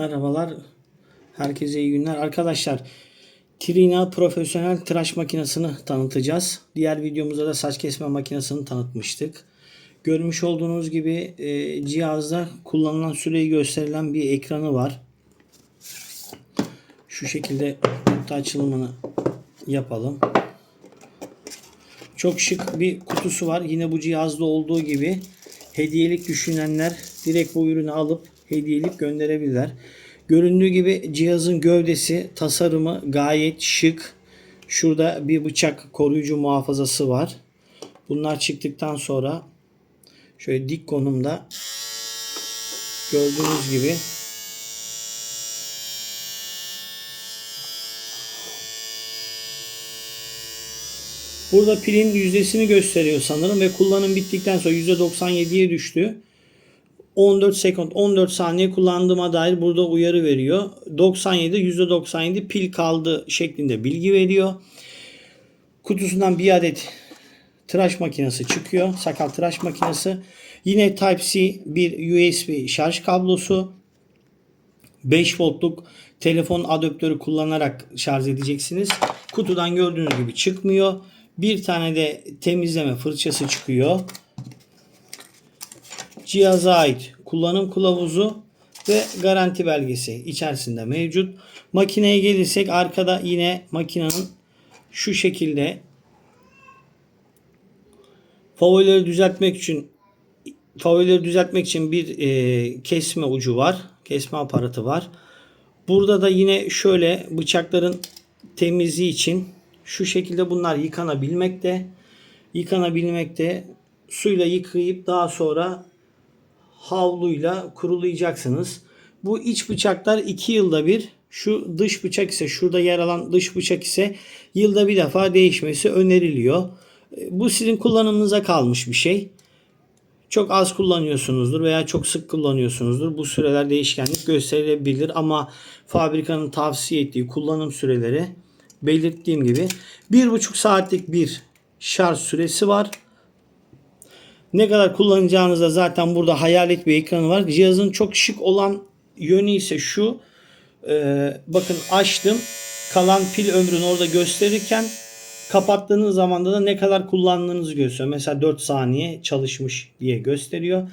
Merhabalar. Herkese iyi günler. Arkadaşlar Trina profesyonel tıraş makinesini tanıtacağız. Diğer videomuzda da saç kesme makinesini tanıtmıştık. Görmüş olduğunuz gibi e, cihazda kullanılan süreyi gösterilen bir ekranı var. Şu şekilde nokta açılımını yapalım. Çok şık bir kutusu var. Yine bu cihazda olduğu gibi hediyelik düşünenler direkt bu ürünü alıp hediyelik gönderebilirler. Göründüğü gibi cihazın gövdesi, tasarımı gayet şık. Şurada bir bıçak koruyucu muhafazası var. Bunlar çıktıktan sonra şöyle dik konumda gördüğünüz gibi Burada pilin yüzdesini gösteriyor sanırım ve kullanım bittikten sonra %97'ye düştü. 14 sekund 14 saniye kullandığıma dair burada uyarı veriyor. 97 %97 pil kaldı şeklinde bilgi veriyor. Kutusundan bir adet tıraş makinesi çıkıyor. Sakal tıraş makinesi. Yine Type-C bir USB şarj kablosu. 5 voltluk telefon adaptörü kullanarak şarj edeceksiniz. Kutudan gördüğünüz gibi çıkmıyor. Bir tane de temizleme fırçası çıkıyor. Cihaza ait kullanım kılavuzu ve garanti belgesi içerisinde mevcut. Makineye gelirsek arkada yine makinenin şu şekilde favorileri düzeltmek için favorileri düzeltmek için bir e, kesme ucu var. Kesme aparatı var. Burada da yine şöyle bıçakların temizliği için şu şekilde bunlar yıkanabilmekte. Yıkanabilmekte. Suyla yıkayıp daha sonra havluyla kurulayacaksınız. Bu iç bıçaklar 2 yılda bir. Şu dış bıçak ise şurada yer alan dış bıçak ise yılda bir defa değişmesi öneriliyor. Bu sizin kullanımınıza kalmış bir şey. Çok az kullanıyorsunuzdur veya çok sık kullanıyorsunuzdur. Bu süreler değişkenlik gösterilebilir ama fabrikanın tavsiye ettiği kullanım süreleri belirttiğim gibi 1,5 saatlik bir şarj süresi var. Ne kadar kullanacağınızda zaten burada hayalet bir ekranı var. Cihazın çok şık olan yönü ise şu. Ee, bakın açtım. Kalan pil ömrünü orada gösterirken kapattığınız zaman da ne kadar kullandığınızı gösteriyor. Mesela 4 saniye çalışmış diye gösteriyor.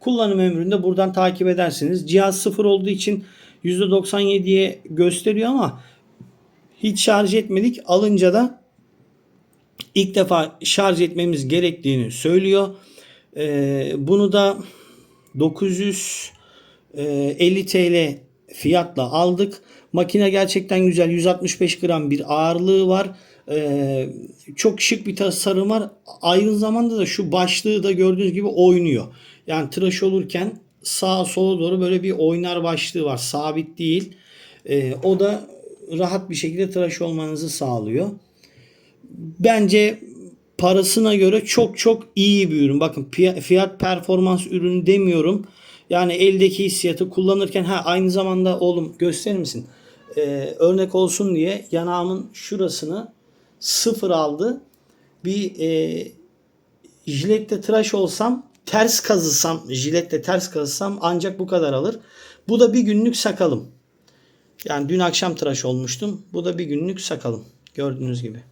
Kullanım ömrünü de buradan takip edersiniz. Cihaz sıfır olduğu için %97'ye gösteriyor ama hiç şarj etmedik. Alınca da ilk defa şarj etmemiz gerektiğini söylüyor. Ee, bunu da 950 TL fiyatla aldık. Makine gerçekten güzel. 165 gram bir ağırlığı var. Ee, çok şık bir tasarım var. Aynı zamanda da şu başlığı da gördüğünüz gibi oynuyor. Yani tıraş olurken sağa sola doğru böyle bir oynar başlığı var. Sabit değil. Ee, o da rahat bir şekilde tıraş olmanızı sağlıyor. Bence parasına göre çok çok iyi bir ürün. Bakın fiyat performans ürünü demiyorum. Yani eldeki hissiyatı kullanırken ha aynı zamanda oğlum gösterir misin? Ee, örnek olsun diye yanağımın şurasını sıfır aldı. Bir e, jilette tıraş olsam ters kazısam jilette ters kazısam ancak bu kadar alır. Bu da bir günlük sakalım. Yani dün akşam tıraş olmuştum. Bu da bir günlük sakalım. Gördüğünüz gibi.